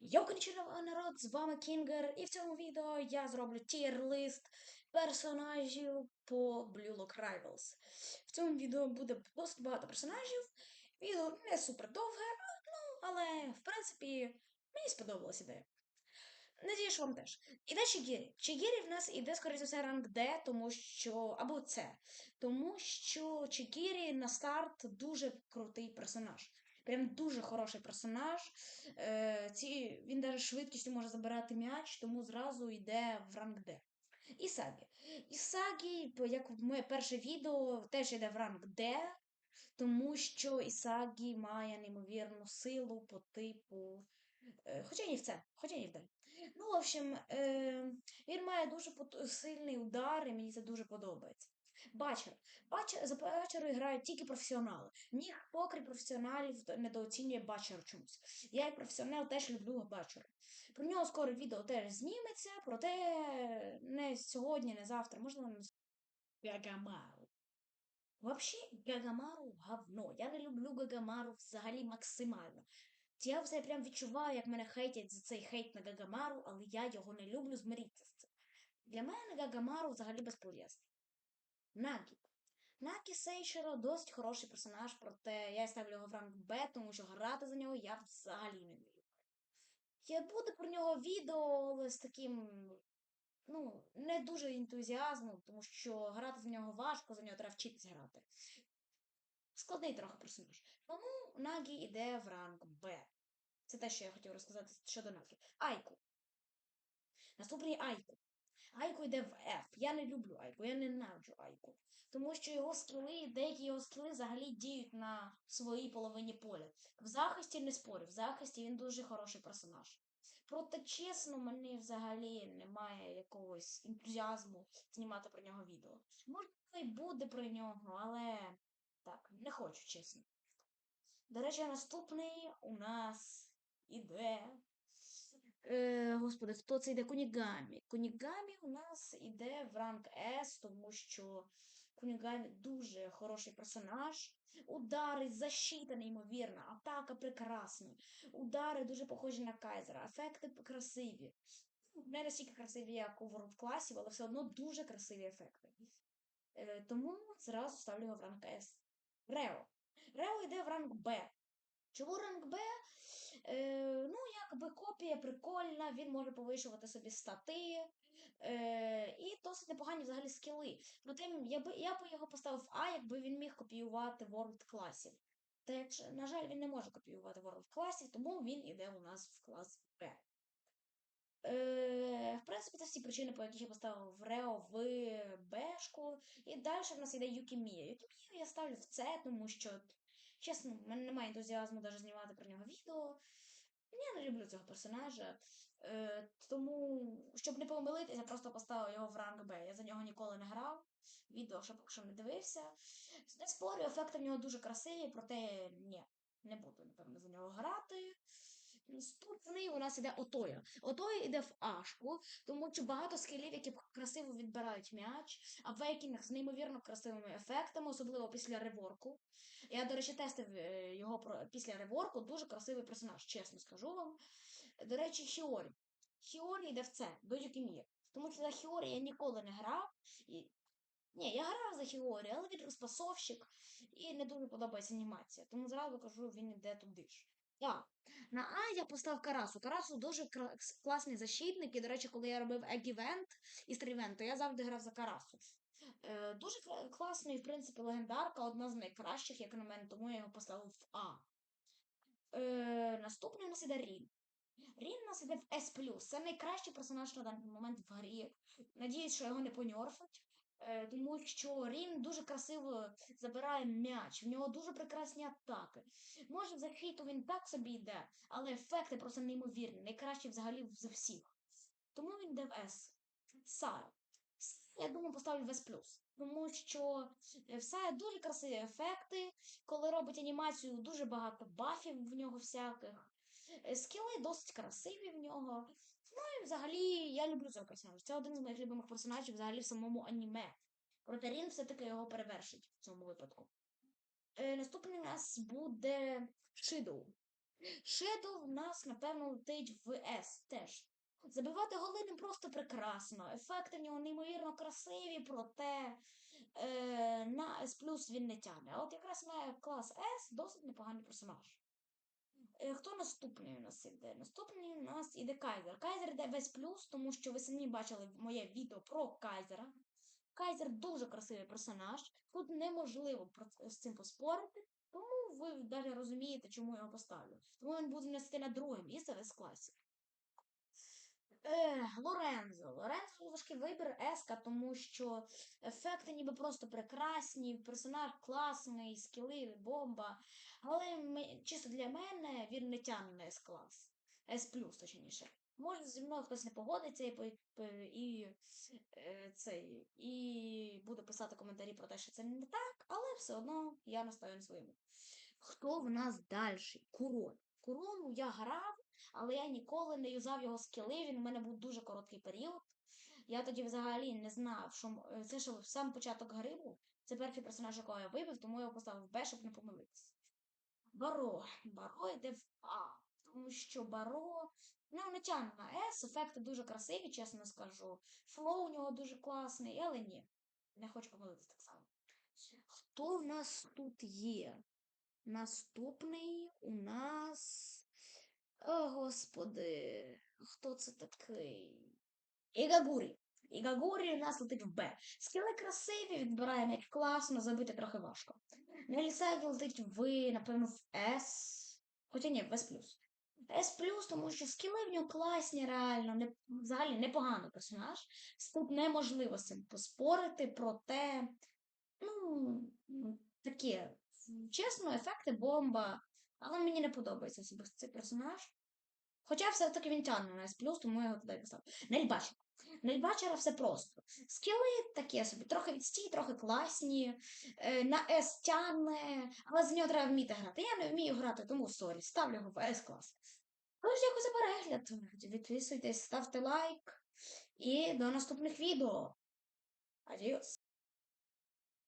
Йокончиного народ, з вами Кінгер, і в цьому відео я зроблю тір-лист персонажів по Blue Lock Rivals. В цьому відео буде досить багато персонажів. Відео не супер довге, ну, але в принципі мені сподобалась ідея. Надію, що вам теж. Іде Чигірі. Чигірі в нас іде, скоріше за все, ранг Д, тому що. або С. Тому що Чигірі на старт дуже крутий персонаж. Прям дуже хороший персонаж. Е, ці, Він навіть швидкістю може забирати м'яч, тому зразу йде в ранг Д. Ісагі. Ісагі, як моє перше відео, теж йде в ранг Д, тому що Ісагі має неймовірну силу по типу. Е, хоча ні в це, хоча ні в Д. Ну, в общем, е, він має дуже сильний удар, і мені це дуже подобається. Бачер. Бачер за грають тільки професіонали. Ніхто, крім професіоналів, недооцінює бачер чомусь. Я як професіонал теж люблю бачера. Про нього скоро відео теж зніметься, проте не сьогодні, не завтра, можливо, не Гагамару. Вообще, Гагамару говно. Я не люблю Гагамару взагалі максимально. Я все прям відчуваю, як мене хейтять за цей хейт на Гагамару, але я його не люблю, змиріться з цим. Для мене Гагамару взагалі безполезний. Нагі. Накі Сейшеро досить хороший персонаж, проте я ставлю його в ранг Б, тому що грати за нього я взагалі не люблю. Я буде про нього відео, але з таким, ну, не дуже ентузіазмом, тому що грати за нього важко, за нього треба вчитись грати. Складний трохи персонаж. Тому Нагі йде в ранг Б. Це те, що я хотів розказати щодо Нагі. Айку. Наступний Айку. Айку йде в F. Я не люблю Айку, я ненавиджу Айку. Тому що його скіли, деякі його скіли взагалі діють на своїй половині поля. В захисті не спорю, в захисті він дуже хороший персонаж. Проте, чесно, мені взагалі немає якогось ентузіазму знімати про нього відео. Можливо, і буде про нього, але так, не хочу, чесно. До речі, наступний у нас іде. Е, господи, хто це йде? Кунігамі. Кунігамі у нас іде в ранг С, тому що Кунігамі дуже хороший персонаж. Удари, защита неймовірна, атака прекрасна. Удари дуже похожі на Кайзера, ефекти красиві. Не настільки красиві, як у World класів, але все одно дуже красиві ефекти. Е, тому зразу ставлю його в ранг С. Рео. Рео йде в ранг Б. Чому ранг Б? Е, ну, якби копія прикольна, він може повишувати собі стати. Е, і досить непогані взагалі скіли. Проте я би я би його поставив А, якби він міг копіювати World класів. Та, на жаль, він не може копіювати World класів, тому він іде у нас в клас Б. Е, в принципі, це всі причини, по яких я поставив Рео в Бшку. І далі в нас йде Юкімія. Юкімію я ставлю в С, тому що, чесно, в мене немає ентузіазму навіть знімати про нього відео. Я не люблю цього персонажа. Е, тому, щоб не помилитися, я просто поставив його в ранг Б. Я за нього ніколи не грав. Відео ще поки що не дивився. Не спорю, ефекти в нього дуже красиві, проте ні, не буду, напевно, за нього грати. Наступний у нас іде Отоя. Отоя йде в Ашку, тому що багато скелів, які красиво відбирають м'яч, а вейкінг з неймовірно красивими ефектами, особливо після реворку. Я, до речі, тестив е, його після реворку, дуже красивий персонаж, чесно скажу вам. До речі, Хіорі. Хіорі йде в це, до Юкімії. Тому що за Хіорі я ніколи не грав. І... Ні, я грав за Хіорі, але він розпасовщик і не дуже подобається анімація. Тому зразу кажу, він іде туди ж. А, на А я поставив Карасу. Карасу дуже класний защитник. І, до речі, коли я робив Егівент і Стрівент, то я завжди грав за Карасу. Е, дуже класний, в принципі, легендарка, одна з найкращих, як на мене, тому я його поставив в А. Е, наступний у нас іде Рін. Рін у нас іде в S+. Це найкращий персонаж на даний момент в грі. Надіюсь, що його не поньорфать. Е, тому що Рін дуже красиво забирає м'яч, в нього дуже прекрасні атаки. Може, в захиту він так собі йде, але ефекти просто неймовірні, найкращі взагалі з всіх. Тому він йде в S. Сара. Я думаю, поставлю в S+. Тому що е, в Сая дуже красиві ефекти. Коли робить анімацію, дуже багато бафів в нього всяких. Е, Скіли досить красиві в нього. Ну і взагалі я люблю цього персонажа. Це один з моїх любимих персонажів взагалі в самому аніме. Проте Рін все-таки його перевершить в цьому випадку. Е, наступний у нас буде Шидоу. Шедоу в нас, напевно, летить в С теж. Забивати голи не просто прекрасно. Ефекти в нього неймовірно красиві, проте е, на плюс він не тягне. А от якраз на клас S досить непоганий персонаж. Е, Хто наступний у нас іде? Наступний у нас іде Кайзер. Кайзер йде весь плюс, тому що ви самі бачили моє відео про Кайзера. Кайзер дуже красивий персонаж. Тут неможливо з цим поспорити. Тому ви навіть розумієте, чому я його поставлю. Тому він буде нести на друге місце весь С-класі. Лорензо. Лорензо важкий вибір Еска, тому що ефекти ніби просто прекрасні, персонаж класний, скіли, бомба. Але ми- чисто для мене він не тягне на С-клас. С плюс, точніше. Може, зі мною хтось не погодиться і, і, е, цей, і буде писати коментарі про те, що це не так, але все одно я настаю на своєму. Хто в нас далі? Курон. Курону я грав, але я ніколи не юзав його скіли. Він у мене був дуже короткий період. Я тоді взагалі не знав, що е, це що сам початок гри був. Це перший персонаж, якого я вибив, тому я його поставив Б, щоб не помилитися. Баро. Баро йде в А. Тому що Баро. Ну, не тягне на С, ефекти дуже красиві, чесно скажу. Флоу у нього дуже класний, але ні. Не хочу помилитися так само. Хто в нас тут є? Наступний у нас. Господи, хто це такий? Ігагурі. Ігагурі у нас летить в Б. Скіли красиві, відбирає м'яч класно, забити трохи важко. Нелісагі летить в, напевно, в С. Хоча ні, в С. С плюс, тому що скіли в нього класні, реально, не, взагалі непоганий персонаж. Тут неможливо з цим поспорити, проте, ну, м, таке. Чесно, ефекти бомба. Але мені не подобається особисто цей персонаж. Хоча все-таки він тягне на S+, тому я його туди писав. Нельбачер. Нельбачера все просто. Скіли такі собі, трохи відстій, трохи класні. Е, на S тягне, але з нього треба вміти грати. Я не вмію грати, тому сорі, ставлю його в S клас. Тож, дякую за перегляд. Відписуйтесь, ставте лайк. І до наступних відео. Адіос.